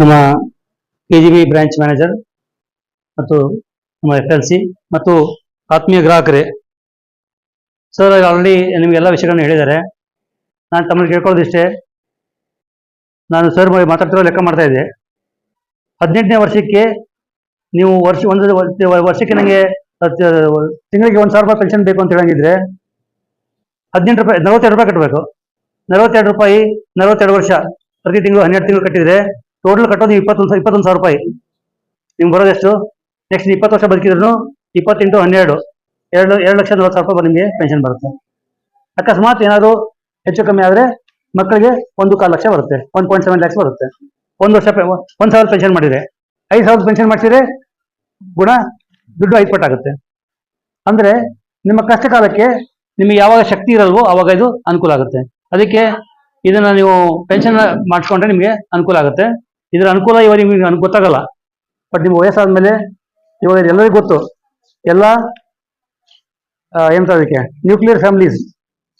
ನಮ್ಮ K G B branch manager ಮತ್ತು ನಮ್ಮ ಎಫ್ ಎಲ್ ಸಿ ಮತ್ತು ಆತ್ಮೀಯ ಗ್ರಾಹಕರೇ. ಸರ್ ಆಲ್ರೆಡಿ ನಿಮಗೆಲ್ಲ ವಿಷಯಗಳನ್ನು ಹೇಳಿದ್ದಾರೆ. ನಾನು ತಮ್ಮಲ್ಲಿ ಕೇಳ್ಕೊಳ್ಳೋದಿಷ್ಟೇ. ನಾನು ಸರ್ ಮಾತಾಡ್ತಿರೋ ಲೆಕ್ಕ ಮಾಡ್ತಾ ಇದ್ದೆ. ಹದಿನೆಂಟನೇ ವರ್ಷಕ್ಕೆ ನೀವು ವರ್ಷ ಒಂದು ವರ್ಷಕ್ಕೆ ನನಗೆ ತಿಂಗಳಿಗೆ ಒಂದು ಸಾವಿರ ರೂಪಾಯಿ ಪೆನ್ಷನ್ ಬೇಕು ಅಂತ ಹೇಳಂಗಿದ್ರೆ ಹದಿನೆಂಟು ರೂಪಾಯಿ, ನಲವತ್ತೆರಡು ರೂಪಾಯಿ ಕಟ್ಟಬೇಕು. ನಲವತ್ತೆರಡು ರೂಪಾಯಿ ನಲವತ್ತೆರಡು ವರ್ಷ ಪ್ರತಿ ತಿಂಗಳು ಹನ್ನೆರಡು ತಿಂಗಳು ಕಟ್ಟಿದ್ರೆ ಟೋಟಲ್ ಕಟ್ಟೋದು ಇಪ್ಪತ್ತೊಂದು ಇಪ್ಪತ್ತೊಂದು ಸಾವಿರ ರೂಪಾಯಿ. ನಿಮ್ಗೆ ಬರೋದು ಎಷ್ಟು? ನೆಕ್ಸ್ಟ್ ಇಪ್ಪತ್ತು ವರ್ಷ ಬದುಕಿದ್ರು ಇಪ್ಪತ್ತೆಂಟು ಹನ್ನೆರಡು. ಎರಡು ಎರಡು ಲಕ್ಷ ನಲವತ್ತು ಸಾವಿರ ರೂಪಾಯಿ ನಿಮಗೆ ಪೆನ್ಷನ್ ಬರುತ್ತೆ. ಅಕಸ್ಮಾತ್ ಏನಾದರೂ ಹೆಚ್ಚು ಕಮ್ಮಿ ಆದರೆ ಮಕ್ಕಳಿಗೆ ಒಂದು ಕಾಲು ಲಕ್ಷ ಬರುತ್ತೆ. ಒನ್ ಪಾಯಿಂಟ್ ಸೆವೆನ್ ಲ್ಯಾಕ್ಸ್ ಬರುತ್ತೆ. ಒಂದು ವರ್ಷ ಒಂದು ಸಾವಿರ ಪೆನ್ಷನ್ ಮಾಡಿದ್ರೆ. ಐದು ಸಾವಿರದ ಪೆನ್ಷನ್ ಮಾಡಿಸಿದ್ರೆ ಗುಣ ದುಡ್ಡು ಐದು ಪಟ್ಟಾಗುತ್ತೆ ಅಂದರೆ ನಿಮ್ಮ ಕಷ್ಟ ಕಾಲಕ್ಕೆ ನಿಮಗೆ ಯಾವಾಗ ಶಕ್ತಿ ಇರಲ್ವೋ ಆವಾಗ ಇದು ಅನುಕೂಲ ಆಗುತ್ತೆ. ಅದಕ್ಕೆ ಇದನ್ನ ನೀವು ಪೆನ್ಷನ್ ಮಾಡಿಸ್ಕೊಂಡ್ರೆ ನಿಮಗೆ ಅನುಕೂಲ ಆಗುತ್ತೆ. ಇದರ ಅನುಕೂಲ ಇವಾಗ ನಿಮಗೆ ಗೊತ್ತಾಗಲ್ಲ. ಬಟ್ ನಿಮ್ಗೆ ವಯಸ್ಸಾದ್ಮೇಲೆ ಇವಾಗ ಎಲ್ಲರಿಗೂ ಗೊತ್ತು. ಎಲ್ಲ ಎಂತ ಅದಕ್ಕೆ? ನ್ಯೂಕ್ಲಿಯರ್ ಫ್ಯಾಮಿಲೀಸ್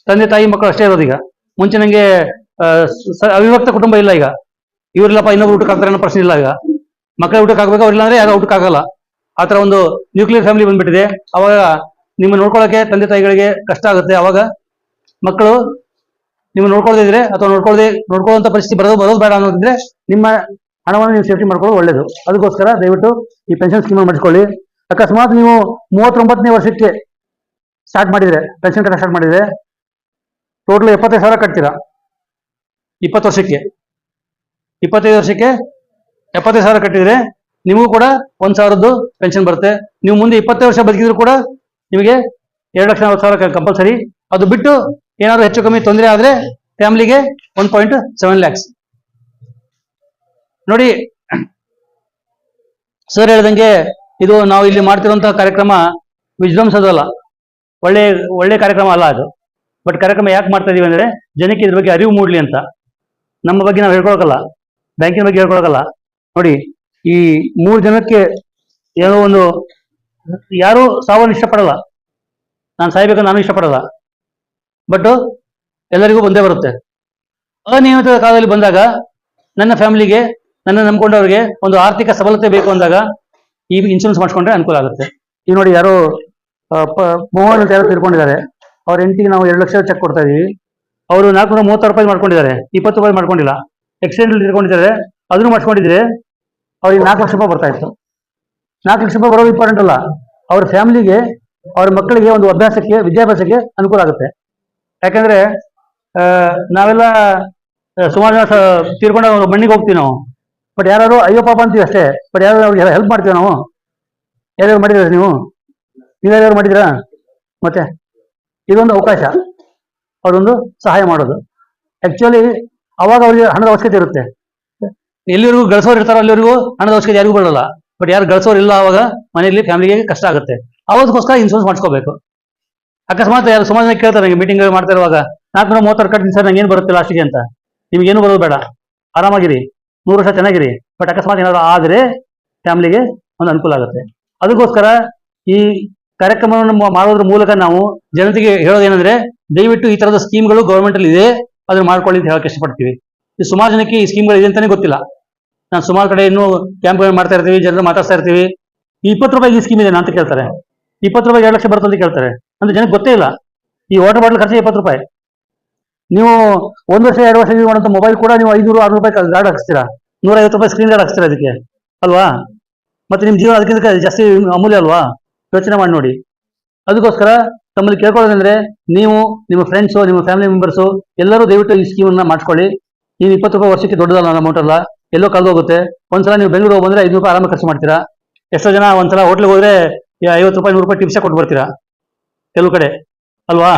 ತಂದೆ, ತಾಯಿ, ಮಕ್ಕಳು ಅಷ್ಟೇ ಇರೋದು ಈಗ. ಮುಂಚೆ ನನಗೆ ಅವಿಭಕ್ತ ಕುಟುಂಬ ಇಲ್ಲ ಈಗ. ಇವರಿಲ್ಲಪ್ಪ, ಇನ್ನೊಬ್ರು ಊಟಕ್ಕೆ ಹಾಕ್ತಾರೆ ಅನ್ನೋ ಪ್ರಶ್ನೆ ಇಲ್ಲ ಈಗ. ಮಕ್ಕಳ ಊಟಕ್ಕೆ ಹಾಕ್ಬೇಕು? ಅವ್ರಿಲ್ಲ ಅಂದ್ರೆ ಯಾರು ಊಟಕ್ಕೆ ಆಗಲ್ಲ ಆ ಥರ ಒಂದು ನ್ಯೂಕ್ಲಿಯರ್ ಫ್ಯಾಮಿಲಿ ಬಂದ್ಬಿಟ್ಟಿದೆ. ಅವಾಗ ನಿಮ್ಮ ನೋಡ್ಕೊಳ್ಳೋಕೆ ತಂದೆ, ತಾಯಿಗಳಿಗೆ ಕಷ್ಟ ಆಗುತ್ತೆ. ಅವಾಗ ಮಕ್ಕಳು ನಿಮ್ಮ ನೋಡ್ಕೊಳ್ದಿದ್ರೆ ಅಥವಾ ನೋಡ್ಕೊಳ್ದೆ, ನೋಡ್ಕೊಳ್ಳುವಂತ ಪರಿಸ್ಥಿತಿ ಬರೋದು ಬರೋದು ಬೇಡ ಅನ್ನೋದಿದ್ರೆ ನಿಮ್ಮ ಹಣವನ್ನು ನೀವು ಸೇಫ್ಟಿ ಮಾಡ್ಕೊಳ್ಳೋದು ಒಳ್ಳೇದು. ಅದಕ್ಕೋಸ್ಕರ ದಯವಿಟ್ಟು ಈ ಪೆನ್ಷನ್ ಸ್ಕೀಮ್ ಮಾಡಿಸ್ಕೊಳ್ಳಿ. ಅಕಸ್ಮಾತ್ ನೀವು ಮೂವತ್ತೊಂಬತ್ತನೇ ವರ್ಷಕ್ಕೆ ಸ್ಟಾರ್ಟ್ ಮಾಡಿದ್ರೆ ಪೆನ್ಷನ್ ಕಟ್ಟ ಸ್ಟಾರ್ಟ್ ಮಾಡಿದ್ರೆ ಟೋಟಲ್ ಎಪ್ಪತ್ತೈದು ಸಾವಿರ ಕಟ್ತೀರಾ? ಇಪ್ಪತ್ತು ವರ್ಷಕ್ಕೆ. ಇಪ್ಪತ್ತೈದು ವರ್ಷಕ್ಕೆ ಎಪ್ಪತ್ತೈದು ಸಾವಿರ ಕಟ್ಟಿದರೆ ನಿಮಗೂ ಕೂಡ ಒಂದು ಸಾವಿರದ್ದು ಪೆನ್ಷನ್ ಬರುತ್ತೆ. ನೀವು ಮುಂದೆ ಇಪ್ಪತ್ತೈದು ವರ್ಷ ಬದುಕಿದ್ರು ಕೂಡ ನಿಮಗೆ ಎರಡು ಲಕ್ಷ ನಲವತ್ತು ಸಾವಿರ ಕಂಪಲ್ಸರಿ ಅದು ಬಿಟ್ಟು ಏನಾದರೂ ಹೆಚ್ಚು ಕಮ್ಮಿ ತೊಂದರೆ ಆದರೆ ಫ್ಯಾಮಿಲಿಗೆ ಒನ್ ಪಾಯಿಂಟ್ ಸೆವೆನ್ ಲ್ಯಾಕ್ಸ್ ನೋಡಿ ಸರ್ ಹೇಳ್ದಂಗೆ ಇದು ನಾವು ಇಲ್ಲಿ ಮಾಡ್ತಿರುವಂತಹ ಕಾರ್ಯಕ್ರಮ ವಿಜೃಂಭಿಸೋದಲ್ಲ ಒಳ್ಳೆ ಒಳ್ಳೆ ಕಾರ್ಯಕ್ರಮ ಅಲ್ಲ ಅದು. ಬಟ್ ಕಾರ್ಯಕ್ರಮ ಯಾಕೆ ಮಾಡ್ತಾ ಇದೀವಿ ಅಂದ್ರೆ, ಜನಕ್ಕೆ ಇದ್ರ ಬಗ್ಗೆ ಅರಿವು ಮೂಡ್ಲಿ ಅಂತ. ನಮ್ಮ ಬಗ್ಗೆ ನಾವು ಹೇಳ್ಕೊಳಕಲ್ಲ, ಬ್ಯಾಂಕಿನ ಬಗ್ಗೆ ಹೇಳ್ಕೊಳಕಲ್ಲ. ನೋಡಿ, ಈ ಮೂರು ಜನಕ್ಕೆ ಏನೋ ಒಂದು, ಯಾರು ಸಾವನ್ನು ಇಷ್ಟಪಡಲ್ಲ. ನಾನು ಸಾಯ್ಬೇಕಂತ ನಾನು ಇಷ್ಟಪಡಲ್ಲ. ಬಟ್ ಎಲ್ಲರಿಗೂ ಬಂದೇ ಬರುತ್ತೆ. ಅನಿಯಮಿತ ಕಾಲದಲ್ಲಿ ಬಂದಾಗ, ನನ್ನ ಫ್ಯಾಮಿಲಿಗೆ ನನ್ನ ನಂಬ್ಕೊಂಡವ್ರಿಗೆ ಒಂದು ಆರ್ಥಿಕ ಸಬಲತೆ ಬೇಕು ಅಂದಾಗ ಈ ಇನ್ಶೂರೆನ್ಸ್ ಮಾಡಿಸ್ಕೊಂಡ್ರೆ ಅನುಕೂಲ ಆಗುತ್ತೆ. ಈಗ ನೋಡಿ ಯಾರೋ ಮೂವತ್ತು ಯಾರೋ ತಿಳ್ಕೊಂಡಿದ್ದಾರೆ. ಅವ್ರ ಹೆಂಡತಿಗೆ ನಾವು ಎರಡು ಲಕ್ಷ ಚೆಕ್ ಕೊಡ್ತಾ ಇದೀವಿ. ಅವರು ನಾಲ್ಕುನೂರ ಮೂವತ್ತಾರು ರೂಪಾಯಿ ಮಾಡ್ಕೊಂಡಿದ್ದಾರೆ. ಇಪ್ಪತ್ತು ರೂಪಾಯಿ ಮಾಡ್ಕೊಂಡಿಲ್ಲ. ಎಕ್ಸಿಡೆಂಟ್ ತಿಳ್ಕೊಂಡಿದ್ದಾರೆ ಅದನ್ನು ಮಾಡ್ಕೊಂಡಿದ್ರೆ ಅವ್ರಿಗೆ ನಾಲ್ಕು ಲಕ್ಷ ರೂಪಾಯಿ ಬರ್ತಾ ಇತ್ತು. ನಾಲ್ಕು ಲಕ್ಷ ರೂಪಾಯಿ ಬರೋದು ಇಂಪಾರ್ಟೆಂಟ್ ಅಲ್ಲ. ಅವ್ರ ಫ್ಯಾಮಿಲಿಗೆ, ಅವ್ರ ಮಕ್ಕಳಿಗೆ ಒಂದು ಅಭ್ಯಾಸಕ್ಕೆ, ವಿದ್ಯಾಭ್ಯಾಸಕ್ಕೆ ಅನುಕೂಲ ಆಗುತ್ತೆ. ಯಾಕಂದ್ರೆ ನಾವೆಲ್ಲ ಸುಮಾರು ಜನ ತೀರ್ಕೊಂಡಾಗ ಮಣ್ಣಿಗೆ ಹೋಗ್ತೀವಿ ನಾವು. ಬಟ್ ಯಾರು ಅಯ್ಯೋ ಪಾಪ ಅಂತೀವಿ ಅಷ್ಟೇ. ಬಟ್ ಯಾರು ಅವ್ರಿಗೆ ಹೆಲ್ಪ್ ಮಾಡ್ತೀವಿ ನಾವು? ಯಾರ್ಯಾರು ಮಾಡಿದ್ರ ನೀವು? ನೀವ್ಯಾರು ಮಾಡಿದ್ರಾ ಮತ್ತೆ ಇದೊಂದು ಅವಕಾಶ. ಅವ್ರೊಂದು ಸಹಾಯ ಮಾಡೋದು. ಆಕ್ಚುಲಿ ಅವಾಗ ಅವ್ರಿಗೆ ಹಣದ ಅವಶ್ಯಕತೆ ಇರುತ್ತೆ. ಎಲ್ಲಿವರೆಗೂ ಗಳಿಸೋರು ಇರ್ತಾರೋ ಅಲ್ಲಿವರೆಗೂ ಹಣದ ಅವಶ್ಯಕತೆ ಯಾರಿಗೂ ಬರಲ್ಲ. ಬಟ್ ಯಾರು ಗಳಿಸೋರು ಇಲ್ಲ ಅವಾಗ ಮನೆಯಲ್ಲಿ ಫ್ಯಾಮಿಲಿಗೆ ಕಷ್ಟ ಆಗುತ್ತೆ. ಅವತ್ತಕ್ಕೋಸ್ಕರ ಇನ್ಶೂರೆನ್ಸ್ ಮಾಡಿಸ್ಕೋಬೇಕು. ಅಕಸ್ಮಾತ್ ಯಾರು ಸುಮಾರು ಕೇಳ್ತಾರೆ ನನಗೆ ಮೀಟಿಂಗ್ ಮಾಡ್ತಾ ಇರುವಾಗ, ನಾಲ್ಕುನೂರ ಮೂವತ್ತಾರು ಕಟ್ಟಿನ ಸರ್, ನಂಗೆ ಏನು ಬರುತ್ತೆ ಲಾಸ್ಟಿಗೆ ಅಂತ. ನಿಮ್ಗೇನು ಬರೋದು ಬೇಡ. ಆರಾಮಾಗಿರಿ. ನೂರು ವರ್ಷ ಚೆನ್ನಾಗಿರಿ, ಬಟ್ ಅಕಸ್ಮಾತ್ ಏನಾದ್ರು ಆದರೆ ಫ್ಯಾಮಿಲಿಗೆ ಒಂದು ಅನುಕೂಲ ಆಗುತ್ತೆ. ಅದಕ್ಕೋಸ್ಕರ ಈ ಕಾರ್ಯಕ್ರಮವನ್ನು ಮಾಡೋದ್ರ ಮೂಲಕ ನಾವು ಜನತೆಗೆ ಹೇಳೋದೇನೆಂದ್ರೆ ದಯವಿಟ್ಟು ಈ ತರದ ಸ್ಕೀಮ್ಗಳು ಗೌರ್ಮೆಂಟ್ ಅಲ್ಲಿ ಇದೆ, ಅದನ್ನ ಮಾಡ್ಕೊಳ್ಳಿ ಅಂತ ಹೇಳಕ್ ಇಷ್ಟಪಡ್ತೀವಿ. ಈ ಸುಮಾರು ಜನಕ್ಕೆ ಈ ಸ್ಕೀಮ್ಗಳು ಇದೆ ಅಂತಾನೆ ಗೊತ್ತಿಲ್ಲ. ನಾನು ಸುಮಾರು ಕಡೆ ಇನ್ನೂ ಕ್ಯಾಂಪ್ಗಳು ಮಾಡ್ತಾ ಇರ್ತೀವಿ ಜನರು ಮಾತಾಡ್ತಾ ಇರ್ತೀವಿ. ಇಪ್ಪತ್ತು ರೂಪಾಯಿ ಈ ಸ್ಕೀಮ್ ಇದೆ ಅಂತ ಕೇಳ್ತಾರೆ. ಇಪ್ಪತ್ತು ರೂಪಾಯಿ ಎರಡು ಲಕ್ಷ ಬರುತ್ತೆ ಅಂತ ಕೇಳ್ತಾರೆ. ಅಂದ್ರೆ ಜನಕ್ಕೆ ಗೊತ್ತೇ ಇಲ್ಲ. ಈ ವಾಟರ್ ಬಾಟಲ್ ಖರ್ಚು ಇಪ್ಪತ್ತು ರೂಪಾಯಿ. ನೀವು ಒಂದು ವರ್ಷ, ಎರಡು ವರ್ಷ ಯೂಸ್ ಮಾಡುವಂತ ಮೊಬೈಲ್ ಕೂಡ ನೀವು ಐನೂರು ಆರು ರೂಪಾಯಿ ಗಾರ್ಡ್ ಹಾಕ್ಸ್ತೀರಾ? ನೂರ ಐವತ್ತು ರೂಪಾಯಿ ಸ್ಕ್ರೀನ್ ಗಾರ್ಡ್ ಹಾಕ್ಸ್ತೀರಾ ಅದಕ್ಕೆ? ಅಲ್ವಾ? ಮತ್ತೆ ನಿಮ್ ಜೀವನ ಅದಕ್ಕಿಂತ ಜಾಸ್ತಿ ಅಮೂಲ್ಯ ಅಲ್ವಾ? ಯೋಚನೆ ಮಾಡಿ ನೋಡಿ. ಅದಕ್ಕೋಸ್ಕರ ತಮ್ಮಲ್ಲಿ ಕೇಳ್ಕೊಳ್ಳೋದಂದ್ರೆ ನೀವು, ನಿಮ್ಮ ಫ್ರೆಂಡ್ಸು ನಿಮ್ಮ ಫ್ಯಾಮಿಲಿ ಮೆಂಬರ್ಸು ಎಲ್ಲರೂ ದಯವಿಟ್ಟು ಈ ಸ್ಕೀಮನ್ನ ಮಾಡ್ಕೊಳ್ಳಿ. ನೀವು ಇಪ್ಪತ್ತು ರೂಪಾಯಿ ವರ್ಷಕ್ಕೆ ದೊಡ್ಡದಲ್ಲ ಅಮೌಂಟ್ ಅಲ್ಲ. ಎಲ್ಲೋ ಕಳೆದೋಗುತ್ತೆ ಒಂದ್ಸಲ ನೀವು ಬೆಂಗಳೂರು ಬಂದ್ರೆ ಐದು ರೂಪಾಯಿ ಆರಾಮ ಖರ್ಚು ಮಾಡ್ತೀರಾ? ಎಷ್ಟೋ ಜನ ಒಂದ್ಸಲ ಹೋಟ್ಲಿಗೆ ಹೋದ್ರೆ ಐವತ್ತು ರೂಪಾಯಿ, ನೂರು ರೂಪಾಯಿ ಟಿಪ್ಸೇ ಕೊಟ್ಟು ಬರ್ತೀರಾ ಕೆಲವು ಕಡೆ. ಅಲ್ವಾ?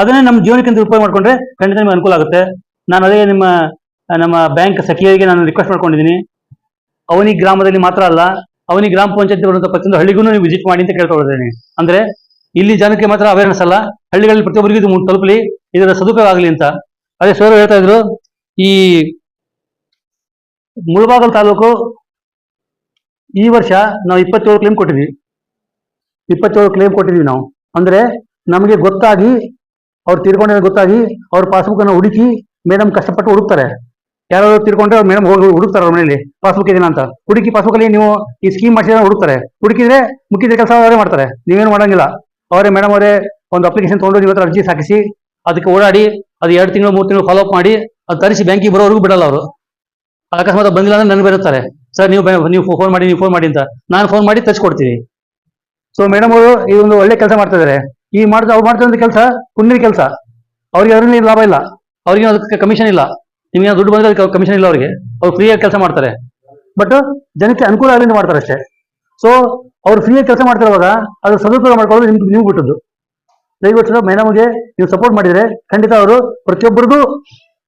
ಅದನ್ನೇ ನಮ್ಮ ಜೀವನಕ್ಕೆ ಅಂತ ಉಪಯೋಗ ಮಾಡಿಕೊಂಡ್ರೆ ಖಂಡಿತ ನಿಮಗೆ ಅನುಕೂಲ ಆಗುತ್ತೆ. ನಾನು ಅದೇ ನಿಮ್ಮ, ನಮ್ಮ ಬ್ಯಾಂಕ್ ಸಖಿಯರಿಗೆ ನಾನು ರಿಕ್ವೆಸ್ಟ್ ಮಾಡ್ಕೊಂಡಿದ್ದೀನಿ ಅವನಿ ಗ್ರಾಮದಲ್ಲಿ ಮಾತ್ರ ಅಲ್ಲ, ಅವನಿ ಗ್ರಾಮ ಪಂಚಾಯತ್ ಬರುವಂತ ಪ್ರತಿಯೊಂದು ಹಳ್ಳಿಗೂ ನೀವು ವಿಸಿಟ್ ಮಾಡಿ ಅಂತ ಕೇಳ್ಕೊಳ್ತೇನೆ ಅಂದ್ರೆ ಇಲ್ಲಿ ಜನಕ್ಕೆ ಮಾತ್ರ ಅವೇರ್ನೆಸ್ ಅಲ್ಲ, ಹಳ್ಳಿಗಳಲ್ಲಿ ಪ್ರತಿಯೊಬ್ಬರಿಗೂ ಇದು ತಲುಪಲಿ, ಇದರ ಸದುಪಯೋಗ ಆಗಲಿ ಅಂತ. ಅದೇ ಸರ್ ಹೇಳ್ತಾ ಇದ್ರು, ಈ ಮುಳಬಾಗಲ್ ತಾಲೂಕು ಈ ವರ್ಷ ನಾವು ಇಪ್ಪತ್ತೇಳು ಕ್ಲೇಮ್ ಕೊಟ್ಟಿದ್ವಿ. ಇಪ್ಪತ್ತೇಳು ಕ್ಲೇಮ್ ಕೊಟ್ಟಿದ್ವಿ ನಾವು. ಅಂದ್ರೆ ನಮಗೆ ಗೊತ್ತಾಗಿ ಅವ್ರು ತೀರ್ಕೊಂಡ್ರೆ ಗೊತ್ತಾಗಿ ಅವ್ರ ಪಾಸ್ಬುಕ್ ಅನ್ನು ಹುಡುಕಿ ಮೇಡಮ್ ಕಷ್ಟಪಟ್ಟು ಹುಡುಕ್ತಾರೆ. ಯಾರಾದ್ರು ತಿರ್ಕೊಂಡ್ರೆ ಅವ್ರು ಮೇಡಮ್ ಹೋಗಿ ಹುಡುಕ್ತಾರೆ ಅವ್ರ ಮನೇಲಿ ಪಾಸ್ಬುಕ್ ಇದೆಯಾ ಅಂತ. ಹುಡುಕಿ ಪಾಸ್ಬುಕ್ ಅಲ್ಲಿ ನೀವು ಈ ಸ್ಕೀಮ್ ಮಾಡಿಸಿದ್ರೆ ಹುಡುಕ್ತಾರೆ. ಹುಡುಕಿದ್ರೆ ಮುಖ್ಯದ ಕೆಲಸ ಅವರೇ ಮಾಡ್ತಾರೆ. ನೀವೇನು ಮಾಡಂಗಿಲ್ಲ. ಅವರೇ ಮೇಡಮ್ ಅವರೇ ಒಂದು ಅಪ್ಲಿಕೇಶನ್ ತೊಗೊಂಡು ನೀವು ಅರ್ಜಿ ಸಾಕಿಸಿ, ಅದಕ್ಕೆ ಓಡಾಡಿ, ಅದು ಎರಡು ತಿಂಗಳು, ಮೂರು ತಿಂಗಳು ಫಾಲೋ ಅಪ್ ಮಾಡಿ, ಅದು ತರಿಸಿ ಬ್ಯಾಂಕಿಗೆ ಬರೋವರೆಗೂ ಬಿಡಲ್ಲ ಅವರು. ಅಕಸ್ಮಾತ್ ಬಂದಿಲ್ಲ ಅಂದ್ರೆ ನನಗೆ ಬರುತ್ತಾರೆ. ಸರ್, ನೀವು ನೀವು ಫೋನ್ ಮಾಡಿ, ನೀವು ಫೋನ್ ಮಾಡಿ ಅಂತ. ನಾನು ಫೋನ್ ಮಾಡಿ ತರಿಸ್ಕೊಡ್ತೀನಿ. ಸೊ ಮೇಡಮ್ ಅವರು ಈ ಒಂದು ಒಳ್ಳೆ ಕೆಲಸ ಮಾಡ್ತಾ ಇದಾರೆ ಈ ಮಾಡ್ತಾ ಅವ್ರು ಮಾಡ್ತಿರೋ ಕೆಲಸ? ಪುಣ್ಯದ ಕೆಲಸ. ಅವ್ರಿಗೆ ಅದರಿಂದ ಲಾಭ ಇಲ್ಲ. ಅವ್ರಿಗೆ ಅದಕ್ಕೆ ಕಮಿಷನ್ ಇಲ್ಲ. ನಿಮಗೆ ದುಡ್ಡು ಬಂದ್ರೆ ಅದಕ್ಕೆ ಕಮಿಷನ್ ಇಲ್ಲ ಅವ್ರಿಗೆ. ಅವ್ರು ಫ್ರೀಯಾಗಿ ಕೆಲಸ ಮಾಡ್ತಾರೆ. ಬಟ್ ಜನಕ್ಕೆ ಅನುಕೂಲ ಆಗಲಿಂದ ಮಾಡ್ತಾರೆ ಅಷ್ಟೇ. ಸೊ ಅವ್ರು ಫ್ರೀಯಾಗಿ ಕೆಲಸ ಮಾಡ್ತಿರುವಾಗ ಅದು ಸದುಪಯೋಗ ಮಾಡ್ಕೊಳ್ಳೋದು ನಿಮ್ಗೆ ನೀವು ಬಿಟ್ಟದ್ದು ದಯವಿಟ್ಟು ಮೇಡಮ್ಗೆ ನೀವು ಸಪೋರ್ಟ್ ಮಾಡಿದ್ರೆ ಖಂಡಿತ ಅವರು ಪ್ರತಿಯೊಬ್ಬರಿಗೂ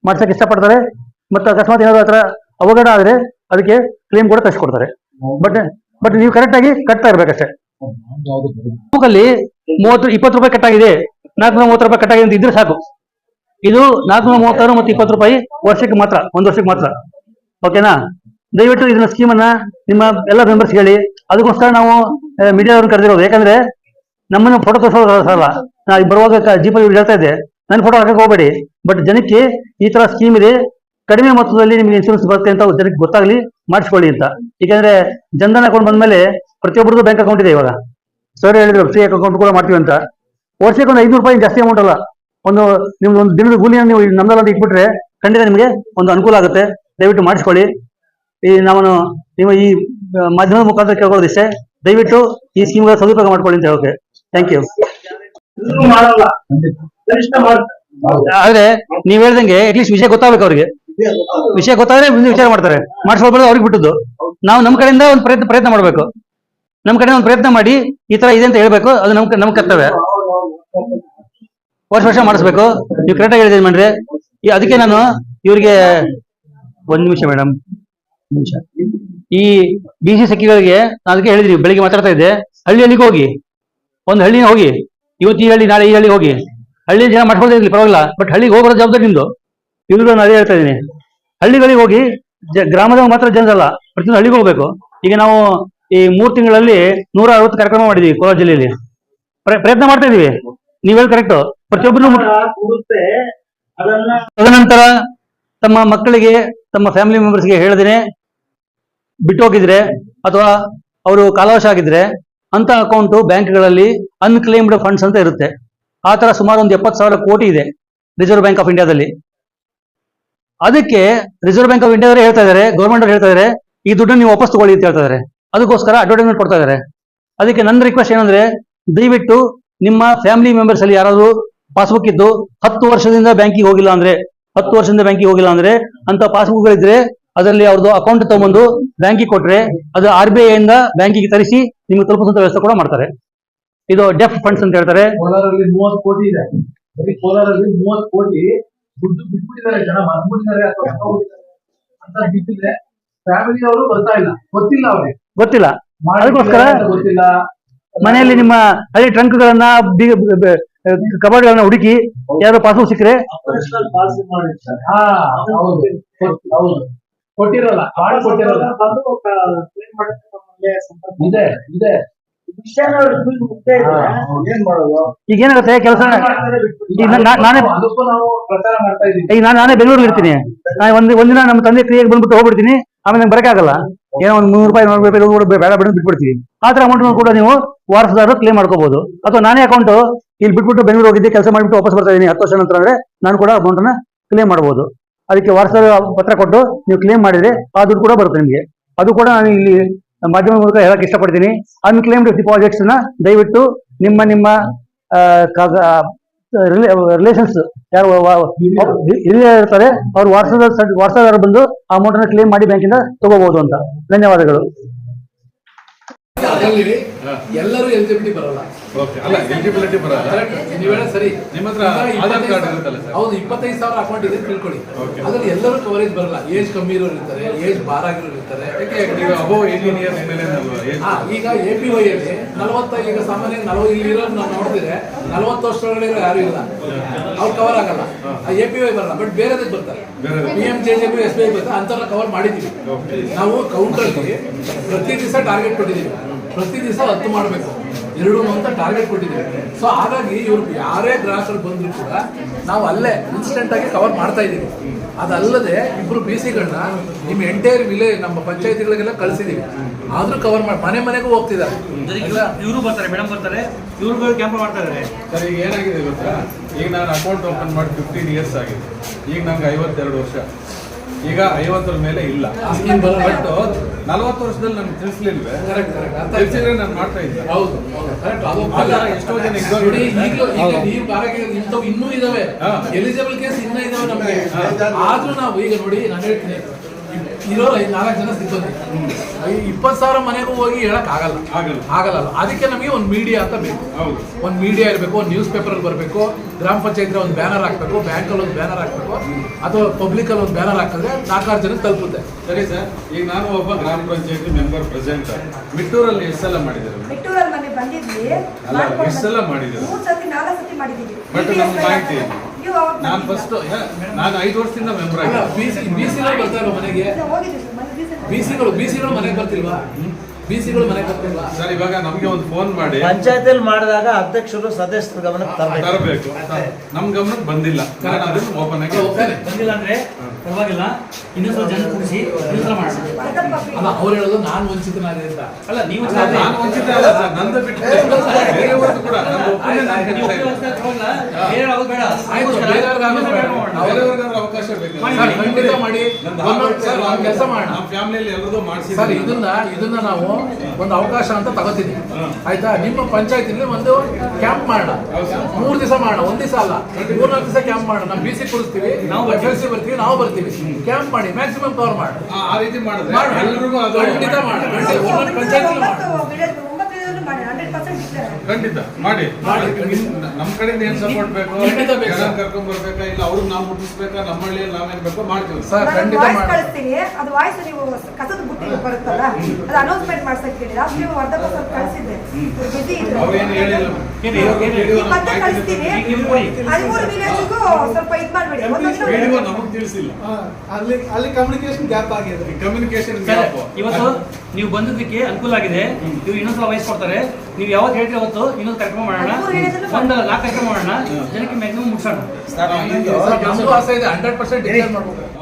ಮಾಡ್ಸಕ್ಕೆ ಇಷ್ಟಪಡ್ತಾರೆ. ಮತ್ತು ಅಕಸ್ಮಾತ್ ಏನಾದ್ರು ಥರ ಅವಘಡ ಆದರೆ ಅದಕ್ಕೆ ಕ್ಲೇಮ್ ಕೂಡ ತರಿಸ್ಕೊಡ್ತಾರೆ ಬಟ್ ಬಟ್ ನೀವು ಕರೆಕ್ಟಾಗಿ ಕಟ್ತಾ ಇರ್ಬೇಕಷ್ಟೇ. ಬುಕ್ಕಲ್ಲಿ ಮೂವತ್ತು, ಇಪ್ಪತ್ತು ರೂಪಾಯಿ ಕಟ್ಟಾಗಿದೆ. ನಾಲ್ಕುನೂರ ಮೂವತ್ತು ರೂಪಾಯಿ ಕಟ್ಟಾಗಿದೆ ಅಂತ ಇದ್ರೆ ಸಾಕು. ಇದು ನಾಲ್ಕುನೂರ ಮೂವತ್ತಾರು ಮತ್ತು ಇಪ್ಪತ್ತು ರೂಪಾಯಿ ವರ್ಷಕ್ಕೆ ಮಾತ್ರ, ಒಂದು ವರ್ಷಕ್ಕೆ ಮಾತ್ರ. ಓಕೆನಾ ದಯವಿಟ್ಟು ಇದನ್ನ ಸ್ಕೀಮನ್ನ ನಿಮ್ಮ ಎಲ್ಲ ಮೆಂಬರ್ಸ್ ಹೇಳಿ. ಅದಕ್ಕೋಸ್ಕರ ನಾವು ಮೀಡಿಯಾದವ್ರನ್ನ ಕರೆದಿರೋದು. ಯಾಕಂದ್ರೆ ನಮ್ಮನ್ನ ಫೋಟೋ ತೋರಿಸೋದು ಸಲ ನಾ ಬರುವಾಗ ಜೀಪಲ್ಲಿ ಹೇಳ್ತಾ ಇದ್ದೆ. ನನ್ನ ಫೋಟೋ ಹಾಕಕ್ಕೆ ಹೋಗಬೇಡಿ. ಬಟ್ ಜನಕ್ಕೆ ಈ ತರ ಸ್ಕೀಮ್ ಇದೆ. ಕಡಿಮೆ ಮೊತ್ತದಲ್ಲಿ ನಿಮಗೆ ಇನ್ಶೂರೆನ್ಸ್ ಬರುತ್ತೆ ಅಂತ ಜನಕ್ಕೆ ಗೊತ್ತಾಗ್ಲಿ. ಮಾಡಿಸ್ಕೊಳ್ಳಿ ಅಂತ. ಏಕೆಂದ್ರೆ ಜನಧನ್ ಅಕೌಂಟ್ ಬಂದ್ಮೇಲೆ ಪ್ರತಿಯೊಬ್ಬರದ್ದು ಬ್ಯಾಂಕ್ ಅಕೌಂಟ್ ಇದೆ ಇವಾಗ. ಸರ್ ಹೇಳಿದ್ರು ಫ್ರೀ ಅಕೌಂಟ್ ಕೂಡ ಮಾಡ್ತೀವಿ ಅಂತ. ವರ್ಷಕ್ಕೆ ಒಂದು ಐನೂರು ರೂಪಾಯಿ ಜಾಸ್ತಿ ಅಮೌಂಟ್ ಅಲ್ಲ. ಒಂದು ನಿಮ್ದು ಒಂದು ದಿನದ ಕೂಲಿಯನ್ನು ನೀವು ನಮ್ದಲ್ಲಿ ಅಂತ ಇಟ್ಬಿಟ್ರೆ ಖಂಡಿತ ನಿಮಗೆ ಒಂದು ಅನುಕೂಲ ಆಗುತ್ತೆ. ದಯವಿಟ್ಟು ಮಾಡಿಸ್ಕೊಳ್ಳಿ. ಈ ನಾನು ನೀವು ಈ ಮಾಧ್ಯಮದ ಮುಖಾಂತರ ಕೇಳ್ಕೊಳ್ಳೋದಿಷ್ಟೇ ದಯವಿಟ್ಟು ಈ ಸ್ಕೀಮ್ಗಳ ಸದುಪಯೋಗ ಮಾಡ್ಕೊಳ್ಳಿ ಅಂತ ಹೇಳೋಕೆ. ಥ್ಯಾಂಕ್ ಯು ಆದ್ರೆ ನೀವ್ ಹೇಳ್ದಂಗೆ ಅಟ್ಲೀಸ್ಟ್ ವಿಷಯ ಗೊತ್ತಾಗ್ಬೇಕು ಅವ್ರಿಗೆ. ವಿಷಯ ಗೊತ್ತಾದ್ರೆ ಮುಂದೆ ವಿಚಾರ ಮಾಡ್ತಾರೆ. ಮಾಡಿಸ್ಕೊಳ್ಬಾರ್ದು ಅವ್ರಿಗೆ ಬಿಟ್ಟದ್ದು. ನಾವು ನಮ್ಮ ಕಡೆಯಿಂದ ಒಂದು ಪ್ರಯತ್ನ ಪ್ರಯತ್ನ ಮಾಡಬೇಕು. ನಮ್ಮ ಕಡೆ ಒಂದು ಪ್ರಯತ್ನ ಮಾಡಿ ಈ ತರ ಇದೆ ಅಂತ ಹೇಳ್ಬೇಕು. ಅದು ನಮ್ ನಮ್ ಕರ್ತವ್ಯ. ವರ್ಷ ವರ್ಷ ಮಾಡಿಸ್ಬೇಕು. ನೀವು ಕರೆಕ್ಟಾಗಿ ಹೇಳಿದ್ರಿ ಮಾಡ್ರಿ ಅದಕ್ಕೆ ನಾನು ಇವ್ರಿಗೆ ಒಂದ್ ನಿಮಿಷ ಮೇಡಮ್ ನಿಮಿಷ. ಈ ಬಿ ಸಿ ಸಖಿಗಳಿಗೆ ನಾನು ಅದಕ್ಕೆ ಹೇಳಿದ್ರಿ, ಬೆಳಿಗ್ಗೆ ಮಾತಾಡ್ತಾ ಇದ್ದೆ. ಹಳ್ಳಿ ಹಳ್ಳಿಗೆ ಹೋಗಿ. ಒಂದು ಹಳ್ಳಿನ ಹೋಗಿ. ಇವತ್ತು ಈ ಹಳ್ಳಿ, ನಾಳೆ ಈ ಹಳ್ಳಿ ಹೋಗಿ. ಹಳ್ಳಿ ಜನ ಮಾಡ್ಕೊಳ್ತಾ ಇರ್ಲಿ ಪರವಾಗಿಲ್ಲ. ಬಟ್ ಹಳ್ಳಿಗೆ ಹೋಗೋ ಜವಾಬ್ದಾರಿ ನಿಮ್ದು. ಇವ್ರಿಗೂ ನಾನು ಅದೇ ಹೇಳ್ತಾ ಇದ್ದೀನಿ ಹಳ್ಳಿಗಳಿಗೆ ಹೋಗಿ ಗ್ರಾಮದಾಗ ಮಾತ್ರ ಜನರಲ್ಲ, ಪ್ರತಿಯೊಂದು ಹಳ್ಳಿಗೆ ಹೋಗ್ಬೇಕು. ಈಗ ನಾವು ಈ ಮೂರು ತಿಂಗಳಲ್ಲಿ ನೂರ ಅರವತ್ತು ಕಾರ್ಯಕ್ರಮ ಮಾಡಿದೀವಿ ಕೋಲಾರ ಜಿಲ್ಲೆಯಲ್ಲಿ. ಪ್ರ- ಪ್ರಯತ್ನ ಮಾಡ್ತಾ ಇದೀವಿ. ನೀವ್ ಕರೆಕ್ಟ್ ಪ್ರತಿಯೊಬ್ಬರು ತದನಂತರ ತಮ್ಮ ಮಕ್ಕಳಿಗೆ, ತಮ್ಮ ಫ್ಯಾಮಿಲಿ ಮೆಂಬರ್ಸ್ಗೆ ಹೇಳದೇನೆ, ಬಿಟ್ಟು ಹೋಗಿದ್ರೆ ಅಥವಾ ಅವರು ಕಾಲಾವಶ ಆಗಿದ್ರೆ ಅಂತ ಅಕೌಂಟ್ ಬ್ಯಾಂಕ್ಗಳಲ್ಲಿ ಅನ್ಕ್ಲೇಮ್ಡ್ ಫಂಡ್ಸ್ ಅಂತ ಇರುತ್ತೆ. ಆ ತರ ಸುಮಾರು ಒಂದು ಎಪ್ಪತ್ತು ಸಾವಿರ ಕೋಟಿ ಇದೆ ರಿಸರ್ವ್ ಬ್ಯಾಂಕ್ ಆಫ್ ಇಂಡಿಯಾದಲ್ಲಿ. ಅದಕ್ಕೆ ರಿಸರ್ವ್ ಬ್ಯಾಂಕ್ ಆಫ್ ಇಂಡಿಯಾ ಹೇಳ್ತಾ ಇದಾರೆ ಗೌರ್ಮೆಂಟ್ ಅವ್ರು ಹೇಳ್ತಾ ಇದಾರೆ, ಈ ದುಡ್ಡನ್ನು ನೀವು ವಾಪಸ್ ತಗೊಳ್ಳಿ ಅಂತ ಹೇಳ್ತಾ ಇದಾರೆ. ಅದಕ್ಕೋಸ್ಕರ ಅಡ್ವರ್ಟೈಸ್ಮೆಂಟ್ ಕೊಡ್ತಾ ಇದಾರೆ. ಅದಕ್ಕೆ ನನ್ನ ರಿಕ್ವೆಸ್ಟ್ ಏನಂದ್ರೆ, ದಯವಿಟ್ಟು ನಿಮ್ಮ ಫ್ಯಾಮಿಲಿ ಮೆಂಬರ್ಸ್ ಅಲ್ಲಿ ಯಾರಾದ್ರು ಪಾಸ್ಬುಕ್ ಇದ್ದು ಹತ್ತು ವರ್ಷದಿಂದ ಬ್ಯಾಂಕಿಗೆ ಹೋಗಿಲ್ಲ ಅಂದ್ರೆ, ಹತ್ತು ವರ್ಷದಿಂದ ಬ್ಯಾಂಕಿಗೆ ಹೋಗಿಲ್ಲ ಅಂದ್ರೆ ಅಂತ ಪಾಸ್ಬುಕ್ಗಳಿದ್ರೆ ಅದರಲ್ಲಿ ಅವ್ರದ್ದು ಅಕೌಂಟ್ ತಗೊಂಡು ಬ್ಯಾಂಕಿಗೆ ಕೊಟ್ರೆ ಅದು ಆರ್ ಬಿ ಐ ಇಂದ ಬ್ಯಾಂಕಿಗೆ ತರಿಸಿ ನಿಮ್ಗೆ ತಲುಪಿಸುವಂತ ವ್ಯವಸ್ಥೆ ಕೂಡ ಮಾಡ್ತಾರೆ. ಇದು ಡೆಫ್ ಫಂಡ್ಸ್ ಅಂತ ಹೇಳ್ತಾರೆ. ಕೋಲಾರಲ್ಲಿ ಮೂವತ್ತು ಕೋಟಿ ಇದೆ. ಕೋಲಾರಲ್ಲಿ ಮೂವತ್ತು ಕೋಟಿ ದುಡ್ಡು ಬಿಟ್ಬಿಟ್ಟಿದ್ದಾರೆ ಜನ ಮರ್ಬಿಟ್ಟಿದ್ದಾರೆ ಅಥವಾ ಅಂತ ಬಿಟ್ಟಿದ್ರೆ ಫ್ಯಾಮಿಲಿ ಅವರು ಬರ್ತಾ ಇಲ್ಲ. ಗೊತ್ತಿಲ್ಲ ಅವ್ರಿಗೆ. ಗೊತ್ತಿಲ್ಲ. ಅದಕ್ಕೋಸ್ಕರ ಗೊತ್ತಿಲ್ಲ. ಮನೆಯಲ್ಲಿ ನಿಮ್ಮ ಹಳೆ ಟ್ರಂಕ್ಗಳನ್ನ ಕಬಾಡ್ ಗಳನ್ನ ಹುಡುಕಿ ಯಾರು ಪಾಸ್ಬುಕ್ ಸಿಕ್ಕರೆ ಕೊಟ್ಟಿರಲ್ಲ ಕಾರ್ಡ್ ಕೊಟ್ಟಿರಲ್ಲ. ಬಂದು ಕ್ಲೇಮ್ ಮಾಡಕ್ಕೆ ನಮ್ಮಲ್ಲೇ ಸಂಪರ್ಕ ಇದೆ ಇದೆ. ಈಗ ಏನಾಗುತ್ತೆ ಕೆಲಸ? ನಾನೇ ಈಗ ನಾನು ನಾನೇ ಬೆಂಗಳೂರಿಗೆ ಇರ್ತೀನಿ. ನಾನು ಒಂದು ಒಂದಿನ ನಮ್ಮ ತಂದೆ ಕ್ರಿಯೆಗೆ ಬಂದ್ಬಿಟ್ಟು ಹೋಗ್ಬಿಡ್ತೀನಿ. ಆಮೇಲೆ ನಂಗೆ ಬರಕ್ಕಾಗಲ್ಲ. ಏನೋ ಒಂದು ನೂರು ರೂಪಾಯಿ ನೂರು ರೂಪಾಯಿ ಬೇಡ ಬೇಡ ಬಿಡು ಬಿಟ್ಬಿಡ್ತೀವಿ ಆ ಥರ ಅಮೌಂಟ್ ಕೂಡ ನೀವು ವಾರಸದಾರರು ಕ್ಲೇಮ್ ಮಾಡ್ಕೋಬಹುದು ಅಥವಾ ನಾನೇ ಅಕೌಂಟ್ ಇಲ್ಲಿ ಬಿಟ್ಬಿಟ್ಟು ಬೆಂಗಳೂರು ಹೋಗಿದ್ದೆ ಕೆಲಸ ಮಾಡಿಬಿಟ್ಟು ವಾಪಸ್ ಬರ್ತಾ ಇದ್ದೀನಿ ಹತ್ತು ವರ್ಷ ನಂತರ ಅಂದ್ರೆ ನಾನು ಕೂಡ ಅಮೌಂಟನ್ನ ಕ್ಲೇಮ್ ಮಾಡಬಹುದು ಅದಕ್ಕೆ ವಾರಸದಾರ ಪತ್ರ ಕೊಟ್ಟು ನೀವು ಕ್ಲೇಮ್ ಮಾಡಿದ್ರೆ ಆ ದುಡ್ಡು ಕೂಡ ಬರುತ್ತೆ ನಿಮಗೆ. ಅದು ಕೂಡ ನಾನು ಇಲ್ಲಿ ಮಾಧ್ಯಮ ಮೂಲಕ ಹೇಳಕ್ ಇಷ್ಟಪಡ್ತೀನಿ. ಅನ್ಕ್ಲೇಮ್ಡ್ ಡಿಪಾಸಿಟ್ಸ್ನ ದಯವಿಟ್ಟು ನಿಮ್ಮ ನಿಮ್ಮ ರಿಲೇಷನ್ಸ್ ಯಾರು ಇರ್ತಾರೆ, ಅವ್ರು ವಾರಸದ ವಾರಸದಾರ ಬಂದು ಆ ಅಮೌಂಟ್ನ ಕ್ಲೇಮ್ ಮಾಡಿ ಬ್ಯಾಂಕಿಂದ ತಗೋಬಹುದು ಅಂತ. ಧನ್ಯವಾದಗಳು. ಎಲ್ಲರೂ ಎಲಿಜಿಬಿಲಿಟಿ ಬರಲ್ಲ. ಅಲ್ಲ ಎಲಿಜಿಬಿಲಿಟಿ ಬರಲ್ಲ. ನೀವು ಸರಿ. ನಿಮ್ಮ ಹತ್ರ ಆಧಾರ್ ಕಾರ್ಡ್ ಇರುತ್ತಲ್ಲ ಸರ್? ಹೌದು ಇಪ್ಪತ್ತೈದು ಸಾವಿರ ಅಕೌಂಟ್ ಇದೆ ತಿಳ್ಕೊಳ್ಳಿ. ಅದ್ರಲ್ಲಿ ಎಲ್ಲರೂ ಕವರೇಜ್ ಬರಲ್ಲ. ಏಜ್ ಕಮ್ಮಿ ಇರೋರು ಇರ್ತಾರೆ ಏಜ್ ಬಾರ್ ಆಗಿರೋರು ಇರ್ತಾರೆ. ಮೇಲೆ ಹಾ ಈಗ ಎ ಪಿ ವೈ ಅಲ್ಲಿ ನಲವತ್ತ ಈಗ ಸಾಮಾನ್ಯ ನಲವತ್ತು ಇಲ್ಲಿ ಇರೋರು ನಾವು ನೋಡಿದ್ರೆ ನಲವತ್ತು ವರ್ಷದೊಳಗಡೆ ಯಾರು ಇಲ್ಲ. ಅವ್ರು ಕವರ್ ಆಗಲ್ಲ. ಎ ಪಿ ವೈ ಬರಲ್ಲ. ಬಟ್ ಬೇರೆ ಬರ್ತಾರೆ. P M J J B S B I ಬರ್ತಾರೆ ಅಂಥವ್ರನ್ನ ಕವರ್ ಮಾಡಿದ್ದೀವಿ. ನಾವು ಕೌಂಟರ್ಗೆ ಪ್ರತಿ ದಿವಸ ಟಾರ್ಗೆಟ್ ಕೊಟ್ಟಿದ್ದೀವಿ. ಪ್ರತಿ ದಿವಸ ಹತ್ತು ಮಾಡಬೇಕು. ಎರಡು ಅಂತ ಟಾರ್ಗೆಟ್ ಕೊಟ್ಟಿದ್ದೀವಿ. ಸೊ ಹಾಗಾಗಿ ಇವರು ಯಾರೇ ಗ್ರಾಹಕರು ಬಂದ್ರು ಕೂಡ ನಾವು ಅಲ್ಲೇ ಇನ್ಸ್ಟೆಂಟ್ ಆಗಿ ಕವರ್ ಮಾಡ್ತಾ ಇದ್ದೀವಿ. ಅದಲ್ಲದೆ ಇಬ್ಬರು ಬಿ ಸಿಗಳನ್ನ ನಿಮ್ಮ ಎಂಟೈರ್ ವಿಲೇಜ್ ನಮ್ಮ ಪಂಚಾಯತಿಗಳಿಗೆಲ್ಲ ಕಳಿಸಿದೀವಿ ಆದ್ರೂ ಕವರ್ ಮಾಡಿ ಮನೆ ಮನೆಗೂ ಹೋಗ್ತಿದ್ದಾರೆ. ಇವರು ಬರ್ತಾರೆ ಮೇಡಮ್ ಬರ್ತಾರೆ. ಇವ್ರುಗಳು ಕ್ಯಾಂಪ್ ಮಾಡ್ತಾ ಇದ್ದಾರೆ. ಸರ್ ಈಗ ಏನಾಗಿದೆ ಗೊತ್ತಾ? ಈಗ ನಾನು ಅಕೌಂಟ್ ಓಪನ್ ಮಾಡಿ ಫಿಫ್ಟೀನ್ ಇಯರ್ಸ್ ಆಗಿದೆ. ಈಗ ನಂಗೆ ಐವತ್ತೆರಡು ವರ್ಷ. ಈಗ ಐವತ್ತರ ಮೇಲೆ ಇಲ್ಲ. ಬಟ್ ನಲವತ್ತು ವರ್ಷದಲ್ಲಿ ನನ್ಗೆ ತಿಳಿಸ್ಲಿಲ್ವೇ? ತಿಳಿಸಿದ್ರೆ ನಾನು ಮಾಡ್ತಾ ಇದ್ದೆ. ಹೌದು ಎಷ್ಟೋ ಜನ ಇನ್ನೂ ಇದಾವೆ. ಎಲಿಜಿಬಲ್ ಕೇಸ್ ಇನ್ನೂ ಇದಾವೆ ನಮಗೆ. ಆದ್ರೂ ನಾವು ಈಗ ನೋಡಿ ನಾನು ಹೇಳ್ತೀನಿ. ಇರೋ ಐದ್ ನಾಲ್ಕು ಜನ ಸಿಬ್ಬಂದಿ ಇಪ್ಪತ್ತು ಸಾವಿರ ಮನೆಗೂ ಹೋಗಿ ಹೇಳಕ್ ಆಗಲ್ಲ. ಆಗಲ್ಲ. ಅದಕ್ಕೆ ನಮಗೆ ಒಂದು ಮೀಡಿಯಾ ಅಂತ ಬೇಕು. ಹೌದು. ಒಂದು ಮೀಡಿಯಾ ಇರಬೇಕು ಒಂದು ನ್ಯೂಸ್ ಪೇಪರಲ್ಲಿ ಬರಬೇಕು ಗ್ರಾಮ ಪಂಚಾಯತ್ ಒಂದು ಬ್ಯಾನರ್ ಹಾಕ್ಬೇಕು ಬ್ಯಾಂಕಲ್ಲಿ ಒಂದು ಬ್ಯಾನರ್ ಹಾಕ್ಬೇಕು ಅಥವಾ ಪಬ್ಲಿಕಲ್ಲಿ ಒಂದು ಬ್ಯಾನರ್ ಹಾಕಿದ್ರೆ ನಾಲ್ಕಾರು ಜನ ತಲುಪುತ್ತೆ. ಸರಿ ಸರ್ ಈಗ ನಾನು ಒಬ್ಬ ಗ್ರಾಮ ಪಂಚಾಯತ್ ಮೆಂಬರ್ ಪ್ರೆಸೆಂಟ್ ಮಿಟ್ಟೂರಲ್ಲಿ ಎಸ್ ಸಲ ಮಾಡಿದ್ದಾರೆ? ಮಿಟ್ಟೂರಲ್ಲಿ ಮೊನ್ನೆ ಬಂದಿದ್ವಿ. ಅಲ್ಲ, ಮಾಡ್ಕೊಂಡು ಮಾಡಿದ್ರು ಮೂರು ಸತಿ ನಾಲ್ಕು ಸತಿ ಮಾಡಿದ್ದೀವಿ. ಬಟ್ ನಮ್ಗೆ ಮಾಹಿತಿ ನಾನು? ಫಸ್ಟ್ ನಾನು ಐದು ವರ್ಷದಿಂದ ಮೆಂಬರ್ ಆಗಿದ್ದೆ ಬಿ ಸಿ ಬಿ ಸಿಗಳು ಬರ್ತಾ ಇಲ್ವಾ ಮನೆಗೆ? ಬಿ ಸಿಗಳು ಬಿ ಸಿಗಳು ಮನೆಗೆ ಬರ್ತಿಲ್ವಾ? ಬಿ ಸಿಗಳು ಮನೆಗೆ ಬರ್ತಿಲ್ವಾ? ಸರ್ ಇವಾಗ ನಮಗೆ ಒಂದು ಫೋನ್ ಮಾಡಿ. ಪಂಚಾಯತಿಯಲ್ಲಿ ಮಾಡಿದಾಗ ಅಧ್ಯಕ್ಷರು ಸದಸ್ಯರು ಗಮನಕ್ಕೆ ತರಬೇಕು. ತರಬೇಕು. ನಮ್ ಗಮನಕ್ಕೆ ಬಂದಿಲ್ಲ. ಕಾರಣ ಅದನ್ನ ಓಪನ್ ಆಗಿ ಬಂದಿಲ್ಲ ಅಂದ್ರೆ ಪರವಾಗಿಲ್ಲ. ಇನ್ನೊಂದ್ಸಲ ಜನ ಕೂರಿಸಿ ಇನ್ನೊಂದ್ಸಲ ಮಾಡೋಣ. ಅಲ್ಲ ಅವ್ರು ಹೇಳೋದು ನಾನು ವಂಚಿತನಾದೆ ಅಂತ. ಅಲ್ಲ ನೀವು ನಾನು ವಂಚಿತ ಅಲ್ಲ ಸರ್ ನಂದು ಬಿಟ್ಟು ಬೇರೆಯವ್ರದ್ದು ಕೂಡ ನನ್ನ ಒಪಿನಿಯನ್ ನಾನು ನೀವು ಹೇಳ್ತಾ ಇದ್ದೀನಿ. ಬೇರೆ ಆಗೋದು ಬೇಡ. ಆಯ್ತು, ಬೇಡ. ಬೇರೆಯವ್ರಿಗಾದ್ರೂ ಅವಕಾಶ ಬೇಕು. ಸರ್, ಖಂಡಿತ ಮಾಡಿ. ಒಂದೊಂದು ಸರ್, ಒಂದ್ ಕೆಲ್ಸ ಮಾಡೋಣ. ನಮ್ಮ ಫ್ಯಾಮಿಲಿಯಲ್ಲಿ ಎಲ್ಲರದು ಸರ್ ಇದನ್ನ ಇದನ್ನ ನಾವು ಒಂದು ಅವಕಾಶ ಅಂತ ತಗೋತೀನಿ ಆಯ್ತಾ? ನಿಮ್ಮ ಪಂಚಾಯತಿನಲ್ಲಿ ಒಂದು ಕ್ಯಾಂಪ್ ಮಾಡೋಣ. ಮೂರ್ ದಿವಸ ಮಾಡೋಣ ಒಂದ್ ದಿವಸ ಅಲ್ಲ. ಮೂರ್ನಾಲ್ಕು ದಿವಸ ಕ್ಯಾಂಪ್ ಮಾಡೋಣ. ನಾವು ಬಿ ಸಿ ಕೊಡಿಸ್ತೀವಿ ನಾವು ಎಫ್ ಎಲ್ ಸಿ ಬರ್ತೀವಿ ನಾವು ಬರ್ತೀವಿ. ಕ್ಯಾಂಪ್ ಮಾಡಿ ಮ್ಯಾಕ್ಸಿಮಮ್ ಪವರ್ ಮಾಡಿ. ಆ- ಆ ರೀತಿ ಮಾಡಿದ್ರೆ ಎಲ್ಲರಿಗೂ ಎಲ್ರಿಗೂ ಅದು ಖಂಡಿತ ಮಾಡಿ. ಒಂದೊಂದು ಒಂಬತ್ತು village ಮಾಡಿ. ಖಂಡಿತ. ಮಾಡಿ. ನಮ್ಮ ಕಡೆಯಿಂದ ಏನ್ ಸಪೋರ್ಟ್ ಬೇಕು? ಜನ. ಕರ್ಕೊಂಡ್ ಬರ್ಬೇಕಾ ಇಲ್ಲ ಅವ್ರಿಗೆ ನಾವು ಮುಟ್ಟಿಸ್ಬೇಕಾ? ನಮ್ಮ ಹಳ್ಳಿಯಲ್ಲಿ ನಾವೇನ್ ಬೇಕೋ ಮಾಡ್ತೀವಿ. ಸರ್ ಖಂಡಿತ ವಾಯ್ಸ್ ಕಳಿಸ್ತೀನಿ. ಅದು ವಾಯ್ಸ್ ನೀವು ಕಸದ ಬುಟ್ಟಿ ಬರುತ್ತಲ್ಲ ಅದು ಅನೌನ್ಸ್ಮೆಂಟ್ ಮಾಡ್ಸಕ್ ಕೇಳಿದ ಅದು ನೀವು ಅರ್ಧ ಪರ್ಸೆಂಟ್ ಕಳಿಸಿದ್ದೆ. ಬಿಸಿ ಅವ್ರೇನು ಹೇಳಿಲ್ಲ. ಏನ್- ಏನ್- ಏನ್- ಮತ್ತೆ ಕಳಿಸ್ತೀನಿ. ನೀವು ಕೊಡಿ. ಹದಿಮೂರು ವಿಲೇಜ್ಗೂ ಸ್ವಲ್ಪ ಇದ್ ಮಾಡ್ಬೇಡಿ. ಒಂದೊಂದು ವಿಡಿಯೋ ನಮಗ್ ತಿಳಿಸಿಲ್ಲ. ಅಲ್ಲಿ ಅಲ್ಲಿ ಕಮ್ಯುನಿಕೇಶನ್ ಗ್ಯಾಪ್ ಆಗಿದೆ. ಕಮ್ಯುನಿಕೇಶನ್ ಇವತ್ತು ನೀವು ಬಂದಿದ್ದಕ್ಕೆ ಅನುಕೂಲ ಆಗಿದೆ. ನೀವು ಇನ್ನೊಂದ್ಸಲ ವಹಿಸ್ಕೊಡ್ತಾರೆ ನೀವು ಯಾವತ್ತು ಹೇಳ್ತೀರಿ ಅವತ್ತು ಇನ್ನೊಂದು ಕಾರ್ಯಕ್ರಮ ಮಾಡೋಣ. ಒಂದು ನಾಲ್ಕು ಕಾರ್ಯಕ್ರಮ ಮಾಡೋಣ. ಜನಕ್ಕೆ ಮ್ಯಾಕ್ಸಿಮಮ್ ಮುಗಿಸೋಣ ಹಂಡ್ರೆಡ್ ಪರ್ಸೆಂಟ್